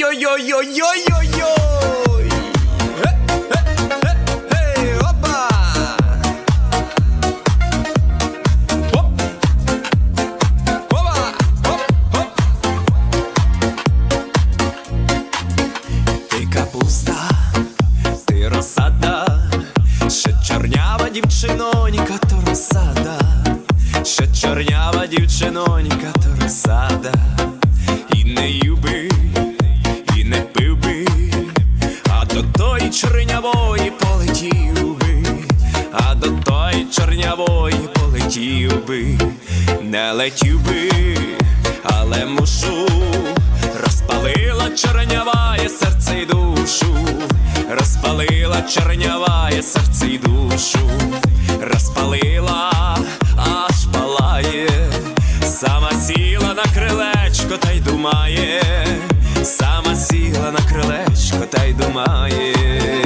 Ой-ой-ой-ой-ой-ой-ой-ой! Е-е-е-е, опа! Оп! Опа! Оп! Оп! Ти капуста, ти розсада, ще чорнява дівчинонька, то розсада, ще чорнява дівчинонька, то розсада, чорнявої полетів би, а до тої чорнявої полетів би, не летів би, але мушу. Розпалила чорняває серце й душу, розпалила чорняває серце й душу, розпалила, аж палає, сама сіла на крилечко та й думає, сама сіла на крилечко та й думає.